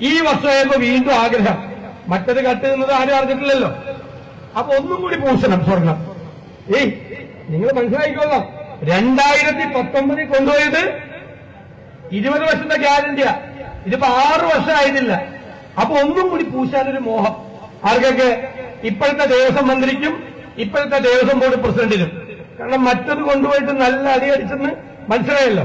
ഈ വർഷമായപ്പോ വീണ്ടും ആഗ്രഹം. മറ്റത് കട്ട് നിന്നത് ആരും അറിഞ്ഞിട്ടില്ലല്ലോ. അപ്പൊ ഒന്നും കൂടി പൂശണം സ്വർണം. ഏയ് നിങ്ങൾ മനസ്സിലാക്കിക്കോളാം രണ്ടായിരത്തി പത്തൊമ്പതിൽ കൊണ്ടുപോയത് ഇരുപത് വർഷത്തെ ഗ്യാരണ്ടിയാ. ഇതിപ്പോ ആറ് വർഷമായതില്ല അപ്പൊ ഒന്നും കൂടി പൂശാനൊരു മോഹം. ആർക്കൊക്കെ ഇപ്പോഴത്തെ ദേവസ്വം മന്ത്രിക്കും ഇപ്പോഴത്തെ ദേവസ്വം ബോർഡ് പ്രസിഡന്റിനും. കാരണം മറ്റത് കൊണ്ടുപോയിട്ട് നല്ല അടിയടിച്ചെന്ന് മനസ്സിലായല്ലോ.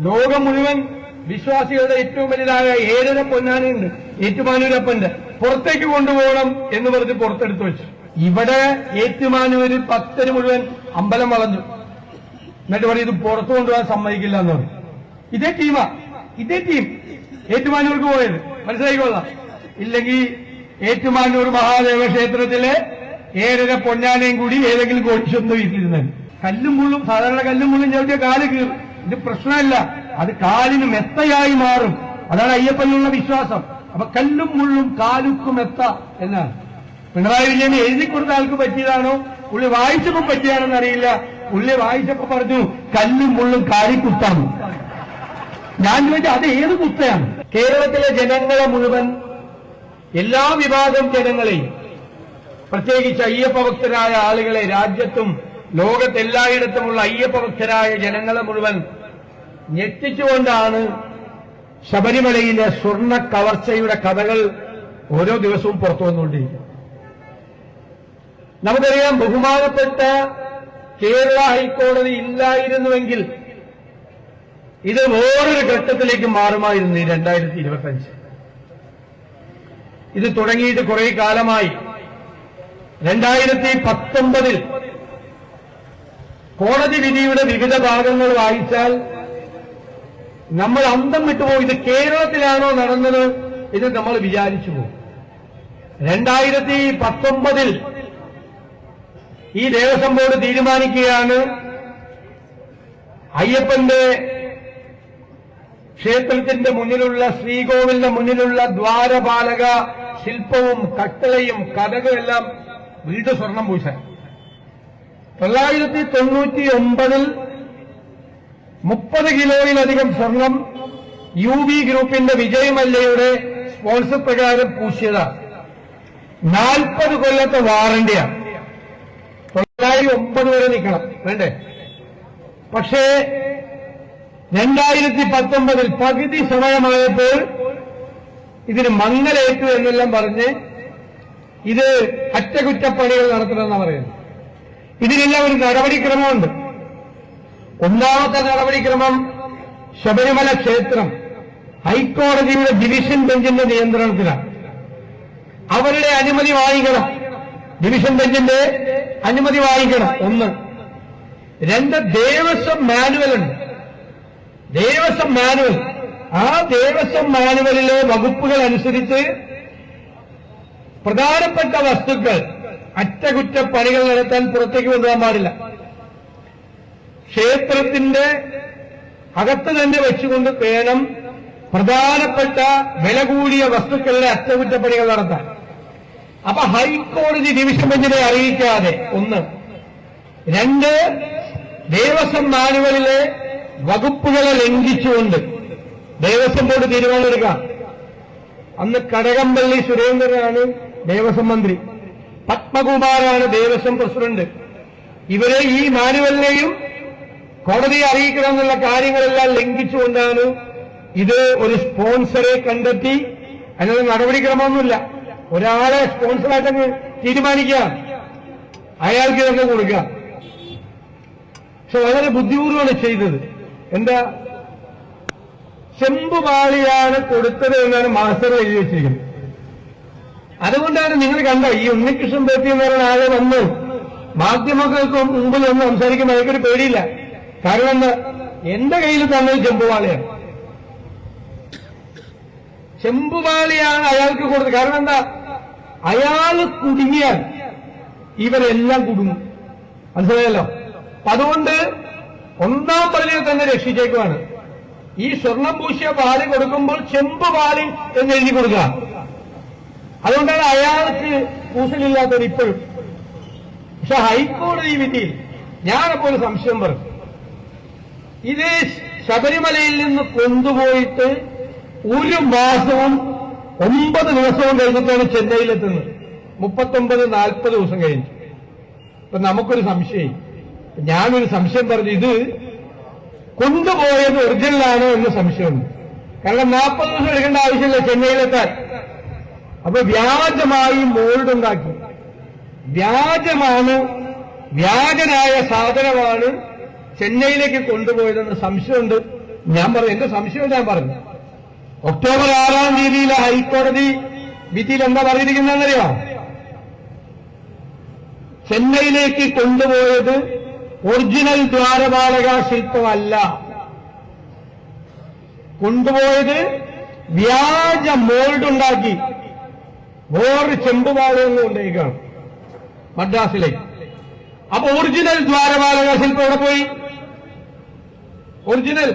ലോകം മുഴുവൻ വിശ്വാസികളുടെ ഏറ്റവും വലുതായ ഏഴര പൊന്നാനുണ്ട് ഏറ്റുമാനൂരപ്പന്റെ. പുറത്തേക്ക് കൊണ്ടുപോകണം എന്ന് പറഞ്ഞ് പുറത്തെടുത്തു വെച്ചു. ഇവിടെ ഏറ്റുമാനൂര് ഭക്തര് മുഴുവൻ അമ്പലം വളഞ്ഞു. എന്നിട്ട് പറയും ഇത് പുറത്തു കൊണ്ടുപോകാൻ സമ്മതിക്കില്ല എന്ന് പറഞ്ഞു. ഇതേ ടീമാ ഇതേ ടീം ഏറ്റുമാനൂർക്ക് പോയത്. മനസ്സിലായിക്കൊള്ളാം ഇല്ലെങ്കിൽ ഏറ്റുമാനൂർ മഹാദേവ ക്ഷേത്രത്തിലെ ഏഴര പൊന്നാനയും കൂടി ഏതെങ്കിലും കോടിച്ചൊന്ന് വീട്ടിലിരുന്നത് കല്ലും മുള്ളും സാധാരണ കല്ലും മുള്ളും ചവിട്ടിയ കാൽ കീറും. ഇത് പ്രശ്നമല്ല. അത് കാലിന് മെത്തയായി മാറും. അതാണ് അയ്യപ്പനുള്ള വിശ്വാസം. അപ്പൊ കല്ലും മുള്ളും കാലുക്കും എത്ത എന്നാണ്. പിണറായി വിജയൻ എഴുതി കൊടുത്ത ആൾക്ക് പറ്റിയതാണോ? പുള്ളി വായിച്ചപ്പോ പറ്റിയാണെന്ന് അറിയില്ല. പുള്ളി വായിച്ചപ്പോ പറഞ്ഞു കല്ലും മുള്ളും കാലിക്കുത്താണ് ഞാൻ ചോദിച്ചു അത് ഏത് കുത്തയാണ്? കേരളത്തിലെ ജനങ്ങളെ മുഴുവൻ എല്ലാ വിഭാഗം ജനങ്ങളെയും പ്രത്യേകിച്ച് അയ്യപ്പ ഭക്തരായ ആളുകളെ രാജ്യത്തും ലോകത്തെല്ലായിടത്തുമുള്ള അയ്യപ്പ ഭക്തരായ ജനങ്ങളെ മുഴുവൻ ഞെട്ടിച്ചുകൊണ്ടാണ് ശബരിമലയിലെ സ്വർണ കവർച്ചയുടെ കഥകൾ ഓരോ ദിവസവും പുറത്തു വന്നുകൊണ്ടിരിക്കുന്നത്. നമുക്കറിയാം ബഹുമാനപ്പെട്ട കേരള ഹൈക്കോടതി ഇല്ലായിരുന്നുവെങ്കിൽ ഇത് വേറൊരു ഘട്ടത്തിലേക്ക് മാറുമായിരുന്നു ഈ രണ്ടായിരത്തി ഇരുപത്തഞ്ച് ഇത് തുടങ്ങിയിട്ട് കുറെ കാലമായി. രണ്ടായിരത്തി പത്തൊമ്പതിൽ കോടതി വിധിയുടെ വിവിധ ഭാഗങ്ങൾ വായിച്ചാൽ നമ്മൾ അന്തം വിട്ടുപോകും ഇത് കേരളത്തിലാണോ നടന്നത് ഇത് നമ്മൾ വിചാരിച്ചു പോകും. രണ്ടായിരത്തി പത്തൊമ്പതിൽ ഈ ദേവസ്വം ബോർഡ് തീരുമാനിക്കുകയാണ്. അയ്യപ്പന്റെ ക്ഷേത്രത്തിന്റെ മുന്നിലുള്ള ശ്രീകോവിലിന്റെ മുന്നിലുള്ള ദ്വാരപാലക ശില്പവും കട്ടളയും കഥകളും എല്ലാം വീട് സ്വർണം പൂശാൻ. തൊള്ളായിരത്തി തൊണ്ണൂറ്റി ഒമ്പതിൽ മുപ്പത് കിലോയിലധികം സ്വർണം യു വി ഗ്രൂപ്പിന്റെ വിജയ് മല്ലയുടെ സ്പോൺസർ പ്രകാരം പൂശിയതാണ് നാൽപ്പത് കൊല്ലത്തെ വാറണ്ടിയാണ് തൊള്ളായിരത്തി ഒമ്പത് വരെ നിൽക്കണം. വേണ്ടേ? പക്ഷേ രണ്ടായിരത്തി പത്തൊമ്പതിൽ പകുതി സമയമായപ്പോൾ ഇതിന് മങ്ങലേറ്റു എന്നെല്ലാം പറഞ്ഞ് ഇത് അറ്റകുറ്റപ്പണികൾ നടത്തണമെന്നാണ് പറയുന്നത്. ഇതിനെല്ലാം ഒരു നടപടിക്രമമുണ്ട്. ഒന്നാമത്തെ നടപടിക്രമം ശബരിമല ക്ഷേത്രം. ഹൈക്കോടതിയുടെ ഡിവിഷൻ ബെഞ്ചിന്റെ നിയന്ത്രണത്തിലാണ്. അവരുടെ അനുമതി വാങ്ങിക്കണം. ഡിവിഷൻ ബെഞ്ചിന്റെ അനുമതി വാങ്ങിക്കണം. ഒന്ന്. രണ്ട് ദേവസ്വം മാനുവൽ ഉണ്ട് ദേവസ്വം മാനുവൽ. ആ ദേവസ്വം മാനുവലിലെ വകുപ്പുകൾ അനുസരിച്ച് പ്രധാനപ്പെട്ട വസ്തുക്കൾ അറ്റകുറ്റപ്പണികൾ നടത്താൻ പുറത്തേക്ക് കൊണ്ടുപോകാൻ പാടില്ല. ക്ഷേത്രത്തിന്റെ അകത്ത് തന്നെ വെച്ചുകൊണ്ട് വേണം പ്രധാനപ്പെട്ട വില കൂടിയ വസ്തുക്കളുടെ അറ്റകുറ്റപ്പണികൾ നടത്താൻ. അപ്പൊ ഹൈക്കോടതി ഡിവിഷൻ ബെഞ്ചിനെ അറിയിക്കാതെ ഒന്ന് രണ്ട് ദേവസ്വം മാനുവലിലെ വകുപ്പുകളെ ലംഘിച്ചുകൊണ്ട് ദേവസ്വം ബോർഡ് തീരുമാനമെടുക്കാം. അന്ന് കടകംപള്ളി സുരേന്ദ്രനാണ് ദേവസ്വം മന്ത്രി. പത്മകുമാറാണ് ദേവസ്വം പ്രസിഡന്റ്. ഇവരെ ഈ മാനുവലിനെയും കോടതിയെ അറിയിക്കണം എന്നുള്ള കാര്യങ്ങളെല്ലാം ലംഘിച്ചുകൊണ്ടാണ് ഇത് ഒരു സ്പോൺസറെ കണ്ടെത്തി അതിനുള്ള നടപടിക്രമമൊന്നുമില്ല. ഒരാളെ സ്പോൺസറായിട്ടങ്ങ് തീരുമാനിക്കാം. അയാൾക്ക് ഇതൊക്കെ കൊടുക്കാം. പക്ഷെ വളരെ ബുദ്ധിപൂർവമാണ് ചെയ്തത്. എന്താ? ചെമ്പുപാളിയാണ് കൊടുത്തത് എന്നാണ് മാസ്റ്റർ എഴുതി വെച്ചിരിക്കുന്നത്. അതുകൊണ്ടാണ് നിങ്ങൾ കണ്ട ഈ ഉണ്ണികൃഷ്ണൻ പേട്ടി എന്ന് പറയുന്ന ആളെ വന്ന് മാധ്യമങ്ങൾക്ക് മുമ്പിൽ ഒന്ന് സംസാരിക്കുമ്പോൾ അയാൾക്കൊരു പേടിയില്ല. കാരണം എന്താ എന്റെ കയ്യിൽ തന്നത് ചെമ്പുപാളിയാണ് ചെമ്പുപാളിയാണ് അയാൾക്ക് കൊടുത്തത്. കാരണം എന്താ? അയാൾ കുടുങ്ങിയാൽ ഇവരെല്ലാം കുടുങ്ങും. മനസ്സിലായല്ലോ? അതുകൊണ്ട് ഒന്നാം പള്ളിയിൽ തന്നെ രക്ഷിച്ചേക്കുവാണ്. ഈ സ്വർണം പൂശിയ പാൽ കൊടുക്കുമ്പോൾ ചെമ്പ് പാൽ എന്ന് എഴുതി കൊടുക്കുക. അതുകൊണ്ടാണ് അയാൾക്ക് കൂസലില്ലാത്തത് ഇപ്പോഴും. പക്ഷെ ഹൈക്കോടതി വിധിയിൽ ഞാനപ്പോൾ ഒരു സംശയം പറഞ്ഞു. ഇത് ശബരിമലയിൽ നിന്ന് കൊണ്ടുപോയിട്ട് ഒരു മാസവും ഒമ്പത് ദിവസവും കഴിഞ്ഞിട്ടാണ് ചെന്നൈയിലെത്തുന്നത്. മുപ്പത്തൊമ്പത് നാൽപ്പത് ദിവസം കഴിഞ്ഞു ഇപ്പൊ നമുക്കൊരു സംശയം. ഞാനൊരു സംശയം പറഞ്ഞു. ഇത് കൊണ്ടുപോയത് ഒറിജിനലാണോ എന്ന് സംശയമുണ്ട് കാരണം നാൽപ്പത് ദിവസം എടുക്കേണ്ട ആവശ്യമില്ല ചെന്നൈയിലെത്താൻ. അപ്പൊ വ്യാജമായി മോൾഡ് ഉണ്ടാക്കി. വ്യാജമാണ് വ്യാജനായ സാധനമാണ് ചെന്നൈയിലേക്ക് കൊണ്ടുപോയതെന്ന് സംശയമുണ്ട്. ഞാൻ പറഞ്ഞു എന്റെ സംശയം ഞാൻ പറഞ്ഞു ഒക്ടോബർ ആറാം തീയതിയിലെ ഹൈക്കോടതി വിധിയിൽ എന്താ പറഞ്ഞിരിക്കുന്നതെന്നറിയോ? ചെന്നൈയിലേക്ക് കൊണ്ടുപോയത് ഒറിജിനൽ ദ്വാരപാലക ശില്പമല്ല. കൊണ്ടുപോയത് വ്യാജ മോൾഡ് ഉണ്ടാക്കി. വേറൊരു ചെമ്പുപാളയൊന്നും കൊണ്ടേക്കാണ് മദ്രാസിലേക്ക്. അപ്പൊ ഒറിജിനൽ ദ്വാരപാലക ശില്പം എവിടെ പോയി? ഒറിജിനൽ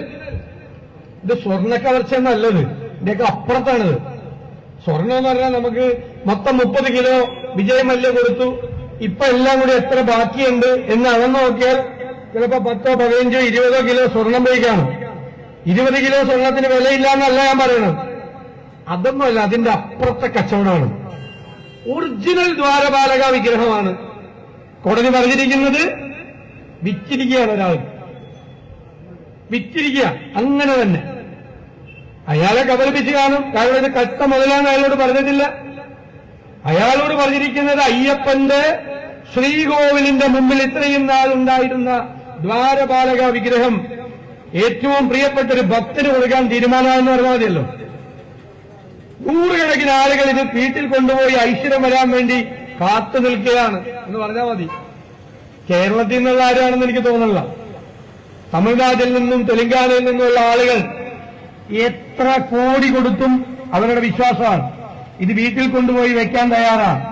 ഇത് സ്വർണ കവർച്ച നല്ലത് ഇതിന്റെയൊക്കെ അപ്പുറത്താണിത്. സ്വർണം എന്ന് പറഞ്ഞാൽ നമുക്ക് മൊത്തം മുപ്പത് കിലോ വിജയമല്യ കൊടുത്തു. ഇപ്പൊ എല്ലാം കൂടി എത്ര ബാക്കിയുണ്ട് എന്ന് അളന്നു നോക്കിയാൽ ചിലപ്പോ പത്തോ പതിനഞ്ചോ ഇരുപതോ കിലോ സ്വർണം പോയി കാണും ഇരുപത് കിലോ സ്വർണത്തിന് വിലയില്ല എന്നല്ല ഞാൻ പറയണത്. അതൊന്നുമല്ല അതിന്റെ അപ്പുറത്തെ കച്ചവടമാണ്. ഒറിജിനൽ ദ്വാരപാലക വിഗ്രഹമാണ്. കോടതി പറഞ്ഞിരിക്കുന്നത് വിറ്റിരിക്കുകയാണ് ഒരാൾ വിറ്റിരിക്കുക. അങ്ങനെ തന്നെ. അയാളെ കബലിപ്പിച്ച് കാണും. കാരണം ഇത് കട്ട മുതലാണ് അയാളോട് പറഞ്ഞിട്ടില്ല. അയാളോട് പറഞ്ഞിരിക്കുന്നത് അയ്യപ്പന്റെ ശ്രീകോവിലിന്റെ മുമ്പിൽ ഇത്രയും നാളുണ്ടായിരുന്ന ദ്വാരപാലക വിഗ്രഹം ഏറ്റവും പ്രിയപ്പെട്ട ഒരു ഭക്തന് കൊടുക്കാൻ തീരുമാനമാണെന്ന് പറഞ്ഞാൽ മതിയല്ലോ. നൂറുകണക്കിന് ആളുകൾ ഇത് വീട്ടിൽ കൊണ്ടുപോയി ഐശ്വര്യം വരാൻ വേണ്ടി കാത്തു നിൽക്കുകയാണ് എന്ന് പറഞ്ഞാൽ മതി. കേരളത്തിൽ നിന്നുള്ള ആരാണെന്ന് എനിക്ക് തോന്നുന്നില്ല. തമിഴ്നാട്ടിൽ നിന്നും തെലങ്കാനയിൽ നിന്നുമുള്ള ആളുകൾ എത്ര കോടി കൊടുത്തും അവരുടെ വിശ്വാസമാണ്. ഇത് വീട്ടിൽ കൊണ്ടുപോയി വെക്കാൻ തയ്യാറാണ്.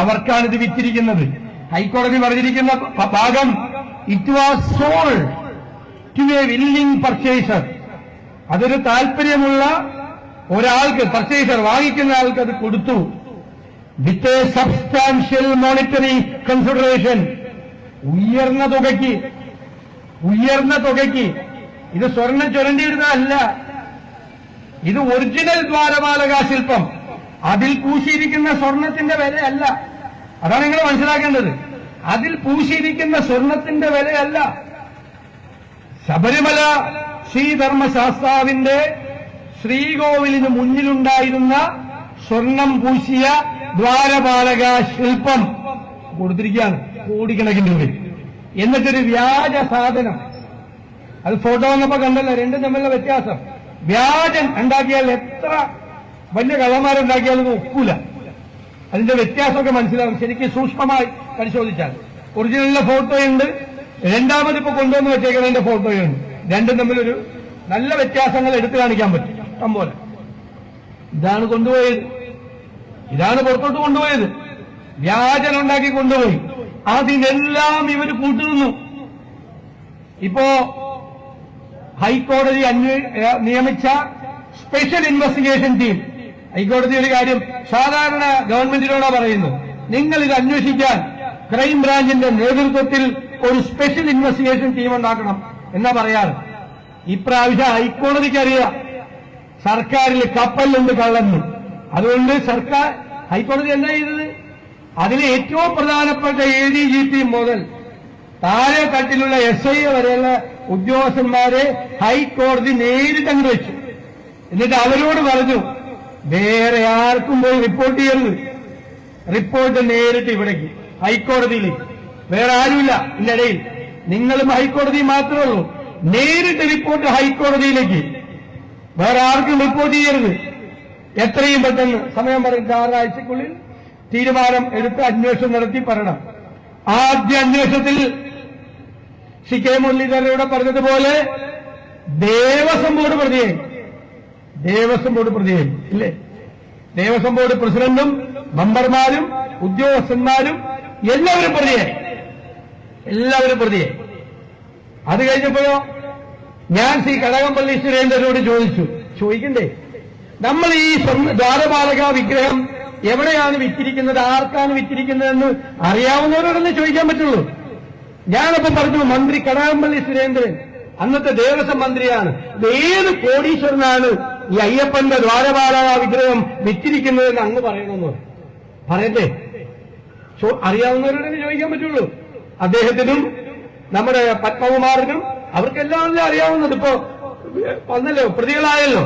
അവർക്കാണ് ഇത് വിറ്റിരിക്കുന്നത്. ഹൈക്കോടതി പറഞ്ഞിരിക്കുന്ന ഭാഗം it was sold to a willing purchaser അതൊരു താൽപര്യമുള്ള ഒരാൾക്ക് പർച്ചേസർ വാങ്ങിക്കുന്ന ആൾക്ക് അത് കൊടുത്തു. With a substantial monetary consideration ഉയർന്ന തുകയ്ക്ക് ഉയർന്ന തുകയ്ക്ക്. ഇത് സ്വർണം ചുരണ്ടിയിടുന്നതല്ല. ഇത് ഒറിജിനൽ ദ്വാരപാലക ശില്പം. അതിൽ പൂശിയിരിക്കുന്ന സ്വർണത്തിന്റെ വിലയല്ല. അതാണ് നിങ്ങൾ മനസ്സിലാക്കേണ്ടത്. അതിൽ പൂശിയിരിക്കുന്ന സ്വർണത്തിന്റെ വിലയല്ല. ശബരിമല ശ്രീധർമ്മശാസ്താവിന്റെ ശ്രീകോവിലിന് മുന്നിലുണ്ടായിരുന്ന സ്വർണം പൂശിയ ദ്വാരപാലക ശില്പം കൊടുത്തിരിക്കുകയാണ് കോടിക്കണക്കിന് രൂപ എന്നിട്ടൊരു വ്യാജ സാധനം. അത് ഫോട്ടോ വന്നപ്പോ കണ്ടല്ലോ രണ്ടും തമ്മിലുള്ള വ്യത്യാസം. വ്യാജൻ ഉണ്ടാക്കിയാൽ എത്ര വലിയ കള്ളന്മാരുണ്ടാക്കിയാലും ഒക്കൂല. അതിന്റെ വ്യത്യാസമൊക്കെ മനസ്സിലാവും. ശരിക്കും സൂക്ഷ്മമായി പരിശോധിച്ചാൽ. ഒറിജിനലിലെ ഫോട്ടോയുണ്ട്. രണ്ടാമത് ഇപ്പൊ കൊണ്ടുവന്ന് വെച്ചേക്കുന്നതിന്റെ ഫോട്ടോയുണ്ട്. രണ്ടും തമ്മിലൊരു നല്ല വ്യത്യാസങ്ങൾ എടുത്തു കാണിക്കാൻ പറ്റും. ഇഷ്ടം പോലെ ഇതാണ് കൊണ്ടുപോയത്. ഇതാണ് പുറത്തോട്ട് കൊണ്ടുപോയത്. വ്യാജനുണ്ടാക്കി കൊണ്ടുപോയി. അതിനെല്ലാം ഇവർ കൂട്ടുനിന്നു. ഇപ്പോ ഹൈക്കോടതി നിയമിച്ച സ്പെഷ്യൽ ഇൻവെസ്റ്റിഗേഷൻ ടീം. ഹൈക്കോടതി ഒരു കാര്യം സാധാരണ ഗവൺമെന്റിനോടാ പറയുന്നു. നിങ്ങൾ ഇത് അന്വേഷിക്കാൻ ക്രൈംബ്രാഞ്ചിന്റെ നേതൃത്വത്തിൽ ഒരു സ്പെഷ്യൽ ഇൻവെസ്റ്റിഗേഷൻ ടീം ഉണ്ടാക്കണം എന്നാ പറയാറ്. ഇപ്രാവശ്യം ഹൈക്കോടതിക്ക് അറിയാം സർക്കാരിൽ കപ്പലുണ്ട് കള്ളെന്ന് അതുകൊണ്ട് സർക്കാർ ഹൈക്കോടതി എന്താ ചെയ്തത്? അതിൽ ഏറ്റവും പ്രധാനപ്പെട്ട എ ഡി ജി പി മുതൽ താഴെ തട്ടിലുള്ള എസ് ഐ വരെയുള്ള ഉദ്യോഗസ്ഥന്മാരെ ഹൈക്കോടതി നേരിട്ട് അങ്ങ് വെച്ചു. എന്നിട്ട് അവരോട് പറഞ്ഞു വേറെ ആർക്കും പോയി റിപ്പോർട്ട് ചെയ്യരുത്. റിപ്പോർട്ട് നേരിട്ട് ഇവിടേക്ക് ഹൈക്കോടതിയിലേക്ക്. വേറെ ആരുമില്ല ഇതിനിടയിൽ നിങ്ങളും ഹൈക്കോടതി മാത്രമേ ഉള്ളൂ. നേരിട്ട് റിപ്പോർട്ട് ഹൈക്കോടതിയിലേക്ക്. വേറെ ആർക്കും റിപ്പോർട്ട് ചെയ്യരുത്. എത്രയും പെട്ടെന്ന് സമയം പറയും ആറാഴ്ചക്കുള്ളിൽ തീരുമാനം എടുത്ത് അന്വേഷണം നടത്തി പറയണം. ആദ്യ അന്വേഷണത്തിൽ സി കെ മുരളീധരനോട് പറഞ്ഞതുപോലെ ദേവസ്വം ബോർഡ് പ്രതിയെ ദേവസ്വം ബോർഡ് പ്രതിയെ ഇല്ലേ? ദേവസ്വം ബോർഡ് പ്രസിഡന്റും മെമ്പർമാരും ഉദ്യോഗസ്ഥന്മാരും എല്ലാവരും പ്രതിയെ എല്ലാവരും പ്രതിയെ അത് കഴിഞ്ഞപ്പോഴോ ഞാൻ ശ്രീ കടകംപള്ളി സുരേന്ദ്രനോട് ചോദിച്ചു. ചോദിക്കണ്ടേ? നമ്മൾ ഈ ദ്വാരപാലക വിഗ്രഹം എവിടെയാണ് വിറ്റിരിക്കുന്നത്? ആർക്കാണ് വിറ്റിരിക്കുന്നതെന്ന് അറിയാവുന്നവരോടൊന്ന് ചോദിക്കാൻ പറ്റുള്ളൂ. ഞാനപ്പം പറഞ്ഞു മന്ത്രി കടകംപള്ളി സുരേന്ദ്രൻ അന്നത്തെ ദേവസ്വം മന്ത്രിയാണ്. ഏത് കോടീശ്വരനാണ് ഈ അയ്യപ്പന്റെ ദ്വാരപാല വിഗ്രഹം വിറ്റിരിക്കുന്നതെന്ന് അങ്ങ് പറയണമെന്ന് പറയും. പറയട്ടെ? അറിയാവുന്നവരോടൊന്ന് അറിയാവുന്നവരോടെ ചോദിക്കാൻ പറ്റുള്ളൂ. അദ്ദേഹത്തിനും നമ്മുടെ പത്മകുമാറിനും അവർക്കെല്ലാം അറിയാവുന്നത്? ഇപ്പോ വന്നല്ലോ പ്രതികളായല്ലോ.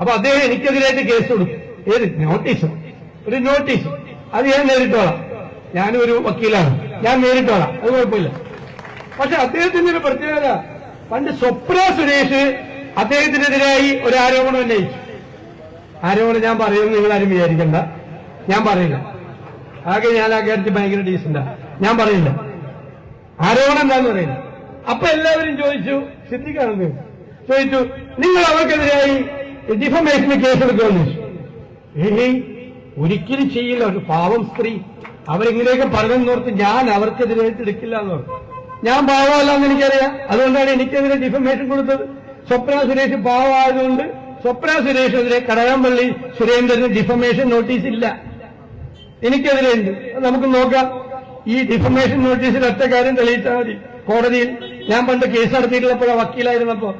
അപ്പൊ അദ്ദേഹം എനിക്കെതിരായിട്ട് കേസ് കൊടുക്കും. ഏത്? നോട്ടീസ്. ഒരു നോട്ടീസ്. അത് ഞാൻ നേരിട്ടോളാം. ഞാനും ഒരു വക്കീലാണ്. ഞാൻ നേരിട്ടോളാം. അത് കുഴപ്പമില്ല. പക്ഷെ അദ്ദേഹത്തിന്റെ ഒരു പ്രത്യേകത പണ്ട് സ്വപ്ന സുരേഷ് അദ്ദേഹത്തിനെതിരായി ഒരു ആരോപണം ഉന്നയിച്ചു. ആരോപണം ഞാൻ പറയുമെന്ന് നിങ്ങൾ ആരും വിചാരിക്കണ്ട. ഞാൻ പറയില്ല ആകെ ഞാൻ ആ കാര്യത്തിൽ ഭയങ്കര ഡീസന്റാ ഞാൻ പറയില്ല ആരോപണം എന്താന്ന് പറയില്ല അപ്പൊ എല്ലാവരും ചോദിച്ചു സിദ്ധിക്കാണെന്ന് ചോദിച്ചു നിങ്ങൾ അവർക്കെതിരായി ഡിഫമേഷന് കേസെടുക്കുമെന്ന് ചോദിച്ചു. ഒരിക്കലും ചെയ്യില്ല. ഒരു പാവം സ്ത്രീ. അവരിങ്ങനെയൊക്കെ പറഞ്ഞെന്നോർത്ത് ഞാൻ അവർക്കെതിരായിട്ട് എടുക്കില്ല എന്ന് പറഞ്ഞു. ഞാൻ പാവമല്ല എന്ന് എനിക്കറിയാം. അതുകൊണ്ടാണ് എനിക്കെതിരെ ഡിഫമേഷൻ കൊടുത്തത്. സ്വപ്ന സുരേഷ് പാവമായതുകൊണ്ട് സ്വപ്ന സുരേഷിനെതിരെ കടകംപള്ളി സുരേന്ദ്രന് ഡിഫമേഷൻ നോട്ടീസ് ഇല്ല. എനിക്കെതിരെ ഉണ്ട്. നമുക്ക് നോക്കാം. ഈ ഡിഫമേഷൻ നോട്ടീസിൽ ഒറ്റ കാര്യം തെളിയിച്ചാൽ മതി. കോടതിയിൽ ഞാൻ പണ്ട് കേസ് നടത്തിയിട്ടുള്ളപ്പോഴാണ് വക്കീലായിരുന്നപ്പോ.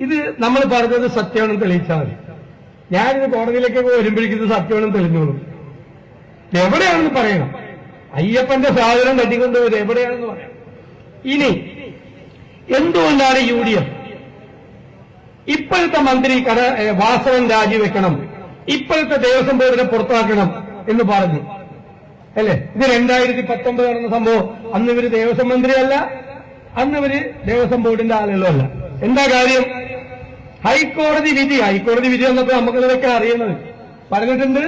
ഇത് നമ്മൾ പറഞ്ഞത് സത്യമാണെന്ന് തെളിയിച്ചാൽ മതി. ഞാനിത് കോടതിയിലേക്കൊക്കെ വരുമ്പോഴേക്കും സത്യമാണെന്ന് തെളിഞ്ഞോളും. എവിടെയാണെന്ന് പറയണം. അയ്യപ്പന്റെ സാധനം തട്ടിക്കൊണ്ടുവരും എവിടെയാണെന്ന് പറയാം ഇനി എന്തുകൊണ്ടാണ് യു ഡി എഫ്? ഇപ്പോഴത്തെ മന്ത്രി കട വാസവൻ രാജിവെക്കണം. ഇപ്പോഴത്തെ ദേവസ്വം ബോർഡിനെ പുറത്താക്കണം എന്ന് പറഞ്ഞു. അല്ലേ? ഇത് രണ്ടായിരത്തി പത്തൊമ്പത് നടന്ന സംഭവം. അന്ന് ഇവർ ദേവസ്വം മന്ത്രിയല്ല. അന്ന് ഇവർ ദേവസ്വം ബോർഡിന്റെ ആളുകളല്ല. എന്താ കാര്യം? ഹൈക്കോടതി വിധി. ഹൈക്കോടതി വിധി വന്നപ്പോൾ നമുക്കിതൊക്കെ അറിയുന്നത്. പറഞ്ഞിട്ടുണ്ട്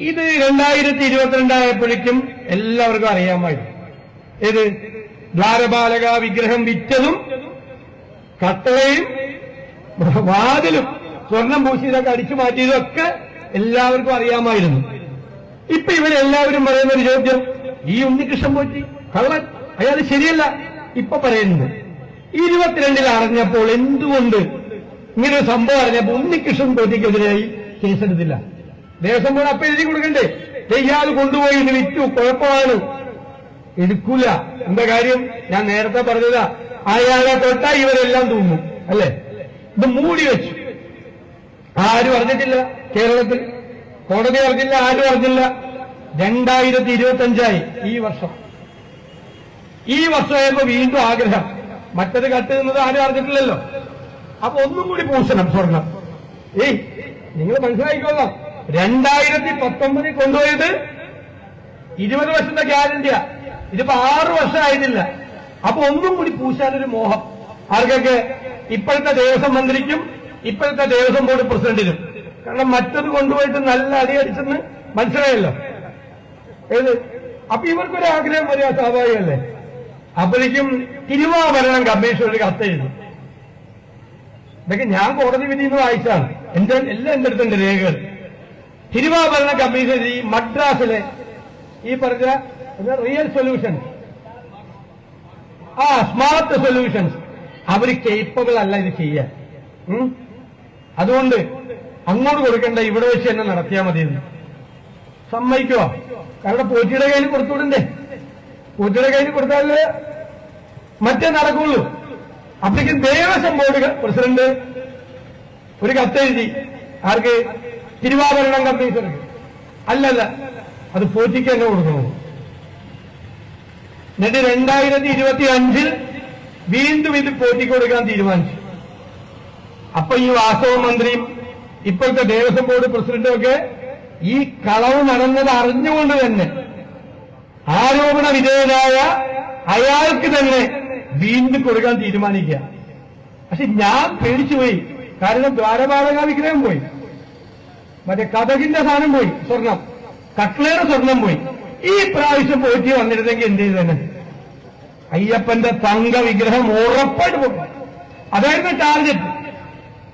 ഇത് രണ്ടായിരത്തി ഇരുപത്തിരണ്ടായപ്പോഴേക്കും എല്ലാവർക്കും അറിയാമായിരുന്നു ഏത്? ദ്വാരപാലക വിഗ്രഹം വിറ്റതും കട്ടളയും വാതിലും സ്വർണം പൂശിയതൊക്കെ അടിച്ചു മാറ്റിയതൊക്കെ എല്ലാവർക്കും അറിയാമായിരുന്നു. ഇപ്പൊ ഇവരെല്ലാവരും പറയുന്ന ഒരു ചോദ്യം ഈ ഉണ്ണികൃഷ്ണൻ പോറ്റി? കള്ളൻ. അയാൾ ശരിയല്ല. ഇപ്പൊ പറയുന്നത് ഇരുപത്തിരണ്ടിൽ അറിഞ്ഞപ്പോൾ എന്തുകൊണ്ട് ഇങ്ങനെ ഒരു സംഭവം അറിഞ്ഞപ്പോൾ ഉണ്ണികൃഷ്ണൻ തോറ്റിക്കെതിരായി കേസെടുത്തില്ല. ദേവസ്വം ബോർഡ് അപ്പൊ എഴുതി കൊടുക്കണ്ടേ? ഇയാൾ കൊണ്ടുപോയി ഇത് വിറ്റു. കുഴപ്പമാണ്. എടുക്കൂല. എന്താ കാര്യം? ഞാൻ നേരത്തെ പറഞ്ഞതാ. അയാളെ തൊട്ടാ ഇവരെല്ലാം തൂങ്ങും. അല്ലേ? ഇത് മൂടി വെച്ചു. ആരും അറിഞ്ഞിട്ടില്ല കേരളത്തിൽ. കോടതി അറിഞ്ഞില്ല ആരും അറിഞ്ഞില്ല. രണ്ടായിരത്തി ഇരുപത്തി അഞ്ചായി ഈ വർഷം. ഈ വർഷമായപ്പോ വീണ്ടും ആഗ്രഹം. മറ്റത് കട്ടുന്നത് ആരും അറിഞ്ഞിട്ടില്ലല്ലോ. അപ്പൊ ഒന്നും കൂടി പൂശണം സ്വർണം ഏയ് നിങ്ങൾ മനസ്സിലാക്കിക്കൊള്ളാം രണ്ടായിരത്തി പത്തൊമ്പതിൽ കൊണ്ടുപോയത് ഇരുപത് വർഷത്തെ ഗ്യാരണ്ടിയാ. ഇതിപ്പോ ആറ് വർഷമായിരുന്നില്ല അപ്പൊ ഒന്നും കൂടി പൂശാനൊരു മോഹം. ആർക്കൊക്കെ ഇപ്പോഴത്തെ ദേവസ്വം മന്ത്രിക്കും ഇപ്പോഴത്തെ ദേവസ്വം ബോർഡ് പ്രസിഡന്റിനും. കാരണം മറ്റൊന്ന് കൊണ്ടുപോയിട്ട് നല്ല അടിയടിച്ചെന്ന് മനസ്സിലായല്ലോ. ഏത്? അപ്പൊ ഇവർക്കൊരു ആഗ്രഹം വരിക സ്വാഭാവികമല്ലേ അപ്പോഴേക്കും തിരുവാഭരണം കമ്മീഷൻ ഒരു ഇതൊക്കെ ഞാൻ കോടതി വിധി എന്ന് വായിച്ചാണ് എന്റെ എല്ലാം എന്റെ അടുത്തുണ്ട് രേഖകൾ. തിരുവാഭരണ കമ്മീഷൻ ഈ മദ്രാസിലെ ഈ പറഞ്ഞ റിയൽ സൊല്യൂഷൻസ് ആ സ്മാർട്ട് സൊല്യൂഷൻസ് അവർ കേപ്പബിൾ ഇത് ചെയ്യാൻ? അതുകൊണ്ട് അങ്ങോട്ട് കൊടുക്കേണ്ട ഇവിടെ വെച്ച് തന്നെ നടത്തിയാൽ മതിയെന്ന്. സമ്മതിക്കുവോ കാരണം പോറ്റിയുടെ കയ്യിൽ കൊടുത്തുവിടണ്ടേ? പോറ്റിയുടെ കയ്യിൽ കൊടുത്താലേ മറ്റേ നടക്കുള്ളൂ. അപ്പോഴേക്കും ദേവസ്വം ബോർഡ് പ്രസിഡന്റ് ഒരു കത്തെഴുതി ആർക്ക്? തിരുവാഭരണം കമ്മീഷണർക്ക് അല്ലല്ല അത് പോറ്റിക്ക് തന്നെ കൊടുക്കണം. എന്നിട്ട് രണ്ടായിരത്തി ഇരുപത്തി അഞ്ചിൽ വീണ്ടും ഇത് പോറ്റിക്ക് കൊടുക്കാൻ തീരുമാനിച്ചു. അപ്പൊ ഈ വാസ്തവ മന്ത്രിയും ഇപ്പോഴത്തെ ദേവസ്വം ബോർഡ് പ്രസിഡന്റും ഒക്കെ ഈ കളവ് നടന്നത് അറിഞ്ഞുകൊണ്ട് തന്നെ ആരോപണ വിധേയനായ അയാൾക്ക് തന്നെ വീണ്ടും കൊടുക്കാൻ തീരുമാനിക്കുക. പക്ഷെ ഞാൻ പേടിച്ചു പോയി. കാരണം ദ്വാരപാലക വിഗ്രഹം പോയി. മറ്റേ കഥകിന്റെ സാധനം പോയി സ്വർണം. കട്ട്ലയുടെ സ്വർണം പോയി. ഈ പ്രാവശ്യം പോറ്റി വന്നിരുന്നെങ്കിൽ എന്ത് ചെയ്തേനെ അയ്യപ്പന്റെ തങ്ക വിഗ്രഹം ഉറപ്പായിട്ട് പോകും അതായിരുന്നു ടാർഗറ്റ്.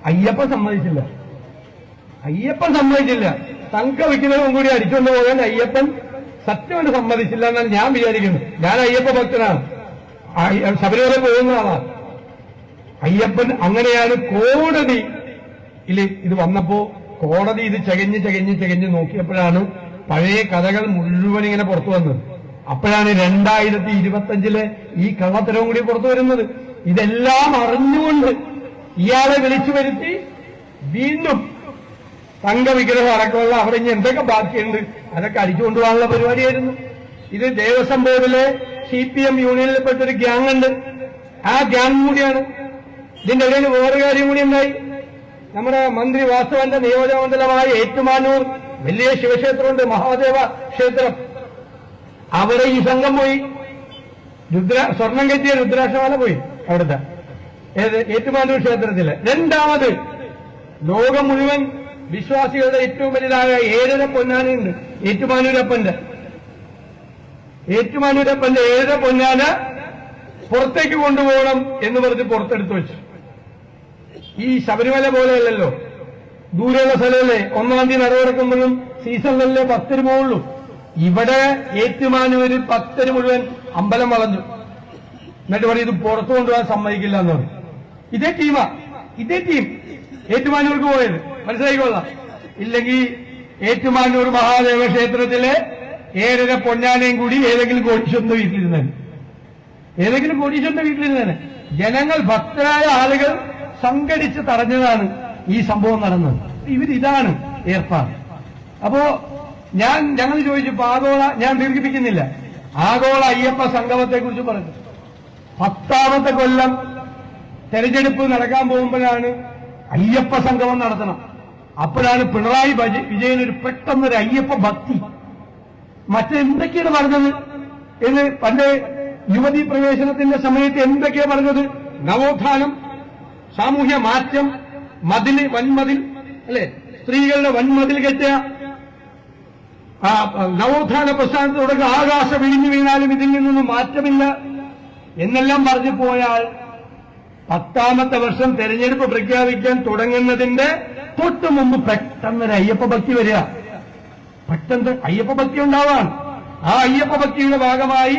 അയ്യപ്പൻ സമ്മതിച്ചില്ല. അയ്യപ്പൻ സമ്മതിച്ചില്ല. തങ്ക വിഗ്രഹവും കൂടി അടിച്ചുകൊണ്ട് പോകാൻ അയ്യപ്പൻ സത്യമായിട്ട് സമ്മതിച്ചില്ല എന്നാണ് ഞാൻ വിചാരിക്കുന്നത്. ഞാൻ അയ്യപ്പ ഭക്തനാണ്. ശബരിമല പോകുന്ന ആളാണ് അയ്യപ്പൻ അങ്ങനെയാണ് കോടതി ഇത് വന്നപ്പോ കോടതി ഇത് ചകഞ്ഞ് ചകഞ്ഞ് ചകഞ്ഞ് നോക്കിയപ്പോഴാണ് പഴയ കഥകൾ മുഴുവൻ ഇങ്ങനെ പുറത്തു വന്നത്. അപ്പോഴാണ് രണ്ടായിരത്തി ഇരുപത്തഞ്ചിലെ ഈ കള്ളത്തരവും കൂടി പുറത്തു വരുന്നത്. ഇതെല്ലാം അറിഞ്ഞുകൊണ്ട് ഇയാളെ വിളിച്ചു വരുത്തി വീണ്ടും തങ്കവിഗ്രഹം അടക്കമുള്ള അവിടെ ഇനി എന്തൊക്കെ ബാക്കിയുണ്ട്? അതൊക്കെ അടിച്ചുകൊണ്ടുപോകാനുള്ള പരിപാടിയായിരുന്നു. ഇത് ദേവസ്വം ബോർഡിലെ സി പി എം യൂണിയനിൽപ്പെട്ട ഒരു ഗ്യാങ് ഉണ്ട് ആ ഗ്യാങ് കൂടിയാണ്. ഇതിന്റെ ഇടയിൽ വേറെ കാര്യം കൂടി ഉണ്ടായി. നമ്മുടെ മന്ത്രി വാസവന്റെ നിയോജകമണ്ഡലമായ ഏറ്റുമാനൂർ വലിയ ശിവക്ഷേത്രമുണ്ട് മഹാദേവ ക്ഷേത്രം. അവിടെ ഈ സംഘം പോയി. രുദ്ര സ്വർണം കെട്ടിയ രുദ്രാക്ഷമാല പോയി അവിടുത്തെ. ഏത്? ഏറ്റുമാനൂർ ക്ഷേത്രത്തിൽ. രണ്ടാമത് ലോകം മുഴുവൻ വിശ്വാസികളുടെ ഏറ്റവും വലുതായ ഏഴര പൊന്നാനുണ്ട് ഏറ്റുമാനൂരപ്പന്റെ. ഏറ്റുമാനൂരപ്പന്റെ ഏഴര പൊന്നാന പുറത്തേക്ക് കൊണ്ടുപോകണം എന്ന് പറഞ്ഞ് പുറത്തെടുത്ത് വെച്ചു. ഈ ശബരിമല പോലെയല്ലല്ലോ. ദൂരെയുള്ള സ്ഥലമല്ലേ? ഒന്നാം തീയതി നടപടിക്കുമ്പോഴും സീസണിലല്ലേ ഭക്തര് പോകുള്ളൂ ഇവിടെ ഏറ്റുമാനൂര് ഭക്തര് മുഴുവൻ അമ്പലം വളഞ്ഞു. എന്നിട്ട് പറയും ഇത് പുറത്തു കൊണ്ടുപോകാൻ സമ്മതിക്കില്ല എന്ന് പറയും ഇതേ ടീമാ ഇതേ ടീം ഏറ്റുമാനൂർക്ക് പോയത്. മനസ്സിലായിക്കൊള്ളാം ഇല്ലെങ്കിൽ ഏറ്റുമാനൂർ മഹാദേവ ക്ഷേത്രത്തിലെ ഏഴര പൊന്നാനയും കൂടി ഏതെങ്കിലും കോടീശ്വരന്റെ വീട്ടിലിരുന്നേനെ ഏതെങ്കിലും കോടീശ്വരന്റെ വീട്ടിലിരുന്നേനെ ജനങ്ങൾ ഭക്തരായ ആളുകൾ സംഘടിച്ച് തടഞ്ഞതാണ് ഈ സംഭവം നടന്നത്. ഇവരിതാണ് ഏർപ്പാട്. അപ്പോ ഞാൻ ഞങ്ങൾ ചോദിച്ചു ആഗോള ഞാൻ ദീർഘിപ്പിക്കുന്നില്ല. ആഗോള അയ്യപ്പ സംഗമത്തെ കുറിച്ച് പറഞ്ഞു. പത്താമത്തെ കൊല്ലം തെരഞ്ഞെടുപ്പ് നടക്കാൻ പോകുമ്പോഴാണ് അയ്യപ്പ സംഗമം നടത്തണം. അപ്പോഴാണ് പിണറായി വിജയൻ ഒരു പെട്ടെന്നൊരു അയ്യപ്പ ഭക്തി മറ്റെന്തൊക്കെയാണ് പറഞ്ഞത് എന്ന് പണ്ട് യുവതി പ്രവേശനത്തിന്റെ സമയത്ത് എന്തൊക്കെയാ പറഞ്ഞത്? നവോത്ഥാനം സാമൂഹ്യ മാറ്റം മതിൽ വൻമതിൽ അല്ലെ? സ്ത്രീകളുടെ വൻമതിൽ കെട്ടുക. നവോത്ഥാന പ്രസ്ഥാനത്ത് തുടങ്ങി ആകാശം വിഴിഞ്ഞു വീണാലും ഇതിൽ നിന്നൊന്നും മാറ്റമില്ല. എന്നെല്ലാം പറഞ്ഞു പോയാൽ പത്താമത്തെ വർഷം തെരഞ്ഞെടുപ്പ് പ്രഖ്യാപിക്കാൻ തുടങ്ങുന്നതിന്റെ തൊട്ടു മുമ്പ് പെട്ടെന്നൊരു അയ്യപ്പ ഭക്തി വരിക. പെട്ടെന്ന് അയ്യപ്പ ഭക്തി ഉണ്ടാവാം ആ അയ്യപ്പ ഭക്തിയുടെ ഭാഗമായി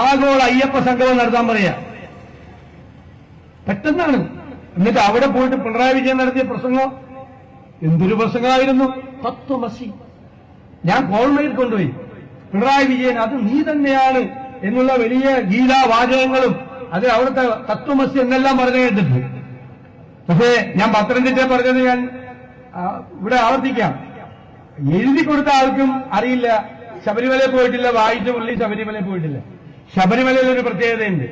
ആഗോള അയ്യപ്പ സംഗമം നടത്താൻ പറയാ. പെട്ടെന്നാണ്. എന്നിട്ട് അവിടെ പോയിട്ട് പിണറായി വിജയൻ നടത്തിയ പ്രസംഗം എന്തൊരു പ്രസംഗമായിരുന്നു? തത്വമസി. ഞാൻ കോൺമയിൽ കൊണ്ടുപോയി. പിണറായി വിജയൻ അത് നീ തന്നെയാണ് എന്നുള്ള വലിയ ഗീതാവാചകങ്ങളും അത് അവിടുത്തെ തത്വമസി എന്നെല്ലാം പറഞ്ഞു കേട്ടിട്ടുണ്ട്. പക്ഷേ ഞാൻ പത്തനംതിട്ട പറഞ്ഞത് ഞാൻ ഇവിടെ ആവർത്തിക്കാം. എഴുതി കൊടുത്ത ആൾക്കും അറിയില്ല. ശബരിമലയിൽ പോയിട്ടില്ല വായിച്ച പുള്ളി ശബരിമലയിൽ പോയിട്ടില്ല. ശബരിമലയിൽ ഒരു പ്രത്യേകതയുണ്ട്.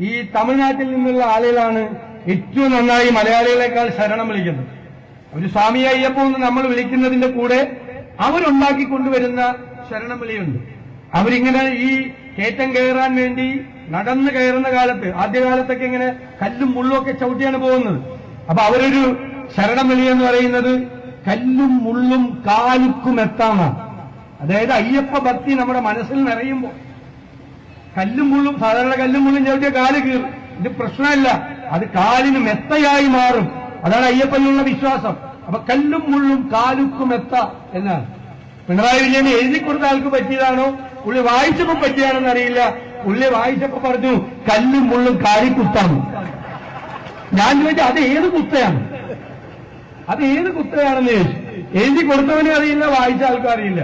ഈ തമിഴ്നാട്ടിൽ നിന്നുള്ള ആളുകളാണ് ഏറ്റവും നന്നായി മലയാളികളെക്കാൾ ശരണം വിളിക്കുന്നത്. ഒരു സ്വാമി അയ്യപ്പോ എന്ന് നമ്മൾ വിളിക്കുന്നതിന്റെ കൂടെ അവരുണ്ടാക്കി കൊണ്ടുവരുന്ന ശരണം വിളിയുണ്ട്. അവരിങ്ങനെ ഈ കയറ്റം കയറാൻ വേണ്ടി നടന്ന് കയറുന്ന കാലത്ത് ആദ്യകാലത്തൊക്കെ ഇങ്ങനെ കല്ലും മുള്ളും ഒക്കെ ചവിട്ടിയാണ് പോകുന്നത്. അപ്പൊ അവരൊരു ശരണം വിളി എന്ന് പറയുന്നത് കല്ലും മുള്ളും കാലുക്കും എത്താന്നാണ് അതായത് അയ്യപ്പ ഭക്തി നമ്മുടെ മനസ്സിൽ നിറയുമ്പോൾ. കല്ലും മുള്ളും സാധാരണ കല്ലും മുള്ളും ചവിട്ടിയ കാൽ കീറും. ഇത് പ്രശ്നമല്ല. അത് കാലിന് മെത്തയായി മാറും. അതാണ് അയ്യപ്പനുള്ള വിശ്വാസം. അപ്പൊ കല്ലും മുള്ളും കാലുക്കും എത്ത എന്നാണ്. പിണറായി വിജയൻ എഴുതി കൊടുത്ത ആൾക്ക് പറ്റിയതാണോ? പുള്ളി വായിച്ചപ്പോ പറ്റിയതാണെന്ന് അറിയില്ല. പുള്ളി വായിച്ചപ്പോ പറഞ്ഞു കല്ലും മുള്ളും കാലിക്കുത്താണ്. ഞാൻ ചോദിച്ചു അത് ഏത് കുത്തയാണ്? അത് ഏത് കുത്തയാണെന്ന് എഴുതി കൊടുത്തവനും അറിയില്ല വായിച്ച ആൾക്കും അറിയില്ല.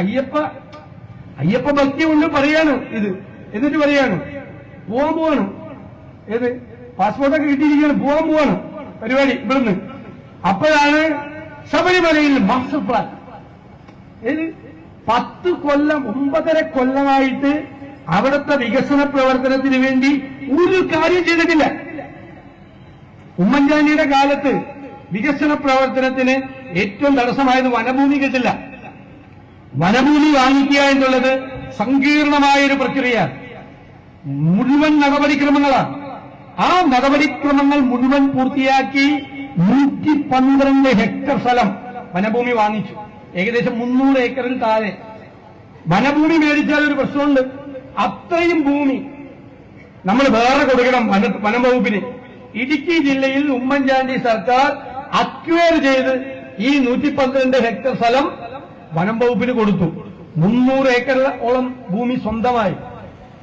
അയ്യപ്പ അയ്യപ്പ ഭക്തി കൊണ്ട് പറയാണ് ഇത്. എന്നിട്ട് പറയാണ് പോവാൻ പോവാണ്. ഏത്? പാസ്പോർട്ടൊക്കെ കിട്ടിയിരിക്കുകയാണ് പോവാൻ പോവാണ് പരിപാടി ഇവിടുന്ന്. അപ്പോഴാണ് ശബരിമലയിൽ മാസ്റ്റർ പ്ലാൻ ഏത്? പത്ത് കൊല്ലം ഒമ്പതര കൊല്ലമായിട്ട് അവിടുത്തെ വികസന പ്രവർത്തനത്തിന് വേണ്ടി ഒരു കാര്യം ചെയ്തിട്ടില്ല. ഉമ്മൻചാണ്ടിയുടെ കാലത്ത് വികസന പ്രവർത്തനത്തിന് ഏറ്റവും തടസ്സമായത് വനഭൂമി കിട്ടില്ല. വനഭൂമി വാങ്ങിക്കുക എന്നുള്ളത് സങ്കീർണമായ ഒരു പ്രക്രിയയാണ്. മുഴുവൻ നടപടിക്രമങ്ങളാണ്. ആ നടപടിക്രമങ്ങൾ മുഴുവൻ പൂർത്തിയാക്കി നൂറ്റി പന്ത്രണ്ട് ഹെക്ടർ സ്ഥലം വനഭൂമി വാങ്ങിച്ചു. ഏകദേശം മുന്നൂറ് ഏക്കറിൽ താഴെ. വനഭൂമി മേടിച്ചാൽ ഒരു പ്രശ്നമുണ്ട്. അത്രയും ഭൂമി നമ്മൾ വേറെ കൊടുക്കണം വന വകുപ്പിന്. ഇടുക്കി ജില്ലയിൽ ഉമ്മൻചാണ്ടി സർക്കാർ അക്വയർ ചെയ്ത് ഈ നൂറ്റി പന്ത്രണ്ട് ഹെക്ടർ സ്ഥലം വനം വകുപ്പിന് കൊടുത്തു. മുന്നൂറ് ഏക്കറോളം ഭൂമി സ്വന്തമായി.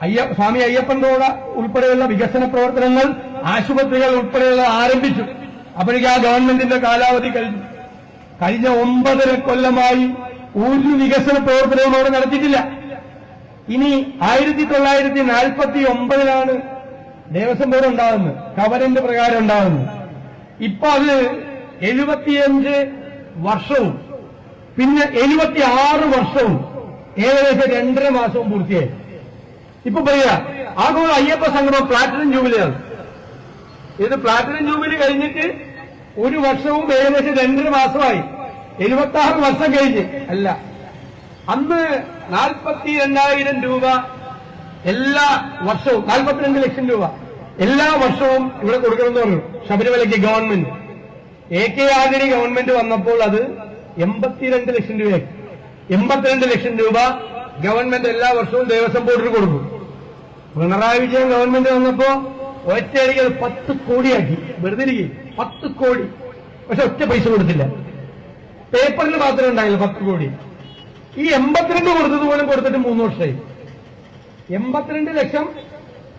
അയ്യ സ്വാമി അയ്യപ്പൻ തോട ഉൾപ്പെടെയുള്ള വികസന പ്രവർത്തനങ്ങൾ ആശുപത്രികൾ ഉൾപ്പെടെയുള്ള ആരംഭിച്ചു. അപ്പോഴേക്ക് ആ ഗവൺമെന്റിന്റെ കാലാവധി കഴിഞ്ഞു. കഴിഞ്ഞ ഒമ്പതര കൊല്ലമായി ഒരു വികസന പ്രവർത്തനവും അവിടെ നടത്തിയിട്ടില്ല. ഇനി ആയിരത്തി തൊള്ളായിരത്തി നാൽപ്പത്തി ഒമ്പതിലാണ് ദേവസ്വം ബോർഡ് ഉണ്ടാകുന്നത്. കവരന്റെ പ്രകാരം ഉണ്ടാകുന്നത്. ഇപ്പൊ അത് എഴുപത്തിയഞ്ച് വർഷവും. പിന്നെ എഴുപത്തി ആറ് വർഷവും. ഏകദേശം രണ്ടര മാസവും പൂർത്തിയായി. ഇപ്പൊ പറയുക ആഗോള അയ്യപ്പ സംഗമം പ്ലാറ്റിനം ജൂബിലിയാണ് ഇത് പ്ലാറ്റിനം ജൂബിലി കഴിഞ്ഞിട്ട് ഒരു വർഷവും ഏകദേശം രണ്ടര മാസമായി. എഴുപത്തി ആറ് വർഷം കഴിഞ്ഞ്. അല്ല അന്ന് നാൽപ്പത്തി രണ്ടായിരം രൂപ എല്ലാ വർഷവും നാൽപ്പത്തിരണ്ട് ലക്ഷം രൂപ എല്ലാ വർഷവും ഇവിടെ കൊടുക്കണമെന്ന് പറഞ്ഞു. ശബരിമലയ്ക്ക് government. A K Antony government വന്നപ്പോൾ അത് എൺപത്തിരണ്ട് ലക്ഷം രൂപയായി. എൺപത്തിരണ്ട് ലക്ഷം രൂപ ഗവൺമെന്റ് എല്ലാ വർഷവും ദേവസ്വം ബോർഡിന് കൊടുക്കും. പിണറായി വിജയൻ ഗവൺമെന്റ് വന്നപ്പോ ഒറ്റയടിക്ക് അത് പത്ത് കോടിയാക്കി. വെറുതെ ഇരിക്കും പത്ത് കോടി. പക്ഷെ ഒറ്റ പൈസ കൊടുത്തില്ല. പേപ്പറിൽ മാത്രമേ ഉണ്ടായില്ല പത്ത് കോടി. ഈ എൺപത്തിരണ്ട് കൊടുത്തത് പോലും കൊടുത്തിട്ട് മൂന്ന് വർഷമായി. എൺപത്തിരണ്ട് ലക്ഷം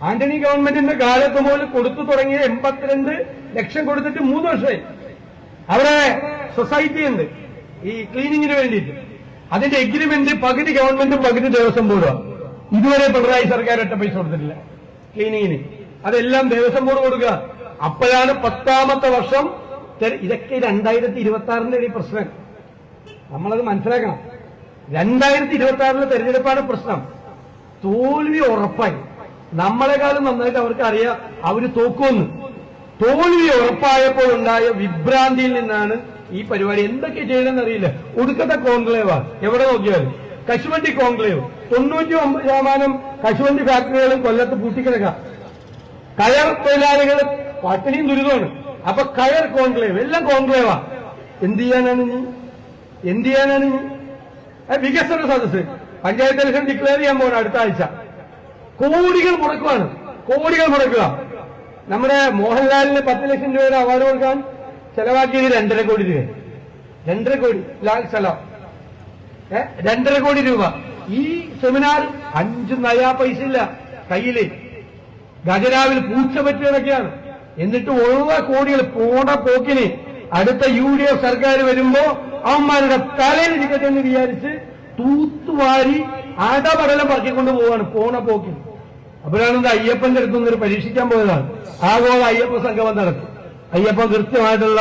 ആന്റണി ഗവൺമെന്റിന്റെ കാലത്ത് പോലും കൊടുത്തു തുടങ്ങിയ എൺപത്തിരണ്ട് ലക്ഷം കൊടുത്തിട്ട് മൂന്ന് വർഷമായി. അവിടെ സൊസൈറ്റി ഉണ്ട് ഈ ക്ലീനിങ്ങിന് വേണ്ടിയിട്ട്. അതിന്റെ എഗ്രിമെന്റ് പകുതി ഗവൺമെന്റും പകുതി ദേവസ്വം ബോർഡും ഇതുവരെ പിണറായി സർക്കാർ ഒറ്റ പൈസ കൊടുത്തിട്ടില്ല ക്ലീനിങ്ങിന് അതെല്ലാം ദേവസ്വം ബോർഡ് കൊടുക്കുക. അപ്പോഴാണ് പത്താമത്തെ വർഷം ഇതൊക്കെ രണ്ടായിരത്തി ഇരുപത്തി ആറിന്റെ ഒരു പ്രശ്നം. നമ്മളത് മനസ്സിലാക്കണം. രണ്ടായിരത്തി ഇരുപത്തി ആറിലെ തെരഞ്ഞെടുപ്പാണ് പ്രശ്നം. തോൽവി ഉറപ്പായി. നമ്മളെക്കാളും നന്നായിട്ട് അവർക്ക് അറിയാം. അവർ തോക്കുമെന്ന്. തോൽവി ഉറപ്പായപ്പോൾ ഉണ്ടായ വിഭ്രാന്തിയിൽ നിന്നാണ് ഈ പരിപാടി എന്തൊക്കെ ചെയ്യണമെന്ന് അറിയില്ല ഒടുക്കത്തെ കോൺക്ലേവാ. എവിടെ നോക്കിയാലും. കശുവണ്ടി കോൺക്ലേവ്. തൊണ്ണൂറ്റി ഒമ്പത് ശതമാനം കശുവണ്ടി ഫാക്ടറികളും കൊല്ലത്ത് പൂട്ടിക്കിടക്കാം. കയർ തൊഴിലാളികൾ പട്ടിണിയും ദുരിതമാണ് അപ്പൊ കയർ കോൺക്ലേവ്. എല്ലാം കോൺക്ലേവാ. എന്ത് ചെയ്യാനാണ് ഇനി? എന്ത് ചെയ്യാനാണ് ഇനി? വികസന സദസ് പഞ്ചായത്ത് ഡിക്ലെയർ ചെയ്യാൻ പോകണം അടുത്ത ആഴ്ച. കോടികൾ മുടക്കുവാണ്. കോടികൾ മുടക്കുക. നമ്മുടെ മോഹൻലാലിന് പത്ത് ലക്ഷം രൂപയുടെ അവാർഡ് കൊടുക്കാൻ ചെലവാക്കിയത് രണ്ടര കോടി രൂപ. രണ്ടര കോടി. ലാൽ സലാം. രണ്ടര കോടി രൂപ. ഈ സെമിനാർ അഞ്ചു നയാ പൈസ ഇല്ല. കയ്യിൽ. ഗജരാവിൽ പൂച്ച പറ്റിയതൊക്കെയാണ്. എന്നിട്ട് ഉള്ള കോടികൾ പോണ പോക്കിന് അടുത്ത യു ഡി എഫ് സർക്കാർ വരുമ്പോ അവന്മാരുടെ തലയിൽ ഇരിക്കട്ടെ എന്ന് വിചാരിച്ച് തൂത്തുവാരി അടപടലം പറക്കിക്കൊണ്ട് പോവാണ് പോണ പോക്കിന്. അപ്പോഴാണ് അയ്യപ്പന്റെ അടുത്തുനിന്ന് പരീക്ഷിക്കാൻ പോയതാണ്. ആഗോള അയ്യപ്പ സംഗമം നടത്തി. അയ്യപ്പൻ കൃത്യമായിട്ടുള്ള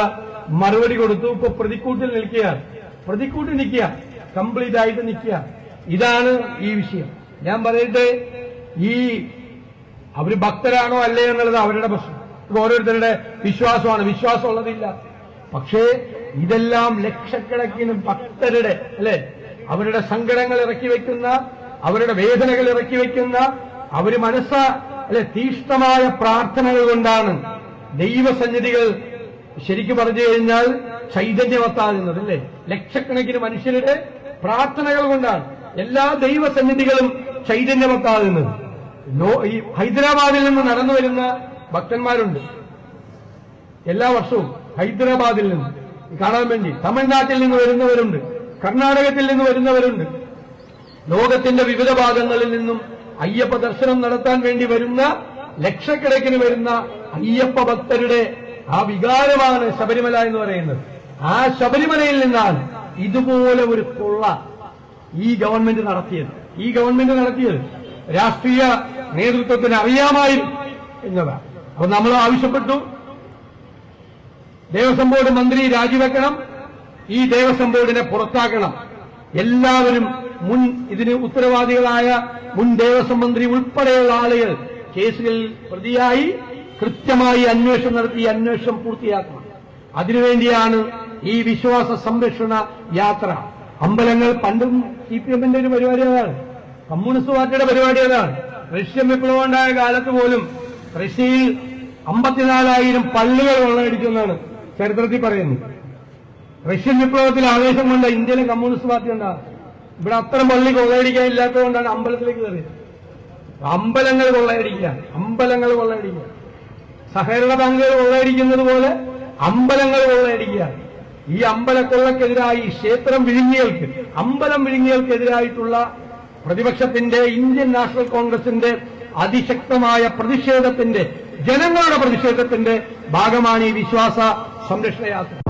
മറുപടി കൊടുത്തു. ഇപ്പൊ പ്രതിക്കൂട്ടിൽ നിൽക്കുകയാണ് പ്രതിക്കൂട്ടിൽ നിൽക്കുക. കംപ്ലീറ്റ് ആയിട്ട് നിൽക്കുക. ഇതാണ് ഈ വിഷയം. ഞാൻ പറയട്ടെ ഈ അവർ ഭക്തരാണോ അല്ലേ എന്നുള്ളത് അവരുടെ പ്രശ്നം. ഓരോരുത്തരുടെ വിശ്വാസമാണ്. വിശ്വാസമുള്ളതില്ല പക്ഷേ ഇതെല്ലാം ലക്ഷക്കണക്കിന് ഭക്തരുടെ അല്ലെ? അവരുടെ സങ്കടങ്ങൾ ഇറക്കി വയ്ക്കുന്ന അവരുടെ വേദനകൾ ഇറക്കി വയ്ക്കുന്ന അവർ മനസ്സ അല്ലെ തീഷ്ണമായ പ്രാർത്ഥനകൾ കൊണ്ടാണ് ദൈവസന്നിധികൾ ശരിക്കും പറഞ്ഞു കഴിഞ്ഞാൽ ചൈതന്യവത്താകുന്നത് അല്ലേ? ലക്ഷക്കണക്കിന് മനുഷ്യരുടെ പ്രാർത്ഥനകൾ കൊണ്ടാണ് എല്ലാ ദൈവസന്നിധികളും ചൈതന്യവത്താകുന്നത് ഈ ഹൈദരാബാദിൽ നിന്ന് നടന്നു വരുന്ന ഭക്തന്മാരുണ്ട്. എല്ലാ വർഷവും ഹൈദരാബാദിൽ നിന്ന് കാണാൻ വേണ്ടി തമിഴ്നാട്ടിൽ നിന്ന് വരുന്നവരുണ്ട് കർണാടകത്തിൽ നിന്ന് വരുന്നവരുണ്ട്. ലോകത്തിന്റെ വിവിധ ഭാഗങ്ങളിൽ നിന്നും അയ്യപ്പ ദർശനം നടത്താൻ വേണ്ടി വരുന്ന ലക്ഷക്കണക്കിന് വരുന്ന അയ്യപ്പ ഭക്തരുടെ ആ വികാരമാണ് ശബരിമല എന്ന് പറയുന്നത്. ആ ശബരിമലയിൽ നിന്നാണ് ഇതുപോലെ ഒരു കൊള്ള ഈ ഗവൺമെന്റ് നടത്തിയത്. ഈ ഗവൺമെന്റ് നടത്തിയത് രാഷ്ട്രീയ നേതൃത്വത്തിന് അറിയാമായിരുന്നു എന്നതാണ്. അപ്പൊ നമ്മൾ ആവശ്യപ്പെട്ടു. ദേവസ്വം ബോർഡ് മന്ത്രി രാജിവെക്കണം. ഈ ദേവസ്വം ബോർഡിനെ പുറത്താക്കണം. എല്ലാവരും മുൻ ഇതിന് ഉത്തരവാദികളായ മുൻ ദേവസ്വം മന്ത്രി ഉൾപ്പെടെയുള്ള ആളുകൾ കേസുകളിൽ പ്രതിയായി കൃത്യമായി അന്വേഷണം നടത്തി അന്വേഷണം പൂർത്തിയാക്കണം. അതിനുവേണ്ടിയാണ് ഈ വിശ്വാസ സംരക്ഷണ യാത്ര. അമ്പലങ്ങൾ പണ്ടും സി പി എമ്മിന്റെ ഒരു പരിപാടി അതാണ്. കമ്മ്യൂണിസ്റ്റ് പാർട്ടിയുടെ പരിപാടി അതാണ്. റഷ്യൻ വിപ്ലവം ഉണ്ടായ കാലത്ത് പോലും റഷ്യയിൽ അമ്പത്തിനാലായിരം പള്ളികൾ കൊള്ളയടിക്കുമെന്നാണ് ചരിത്രത്തിൽ പറയുന്നത്. റഷ്യൻ വിപ്ലവത്തിൽ ആവേശം കൊണ്ട് ഇന്ത്യയിലെ കമ്മ്യൂണിസ്റ്റ് പാർട്ടി ഉണ്ടാകും ഇവിടെ അത്തരം പള്ളി കൊള്ളയടിക്കാൻ ഇല്ലാത്തതുകൊണ്ടാണ് അമ്പലത്തിലേക്ക് കയറിയത്. അമ്പലങ്ങൾ കൊള്ളയടിക്കുക അമ്പലങ്ങൾ കൊള്ളയടിക്കുക. സഹകരണ ബാങ്കുകൾ കൊള്ളയടിക്കുന്നത് പോലെ അമ്പലങ്ങൾ കൊള്ളയടിക്കുക. ഈ അമ്പലക്കൊള്ളക്കെതിരായി ക്ഷേത്രം വിഴുങ്ങികൾക്ക് അമ്പലം വിഴുങ്ങികൾക്കെതിരായിട്ടുള്ള പ്രതിപക്ഷത്തിന്റെ ഇന്ത്യൻ നാഷണൽ കോൺഗ്രസിന്റെ അതിശക്തമായ പ്രതിഷേധത്തിന്റെ ജനങ്ങളുടെ പ്രതിഷേധത്തിന്റെ ഭാഗമാണ് ഈ വിശ്വാസ സംരക്ഷണ യാത്ര.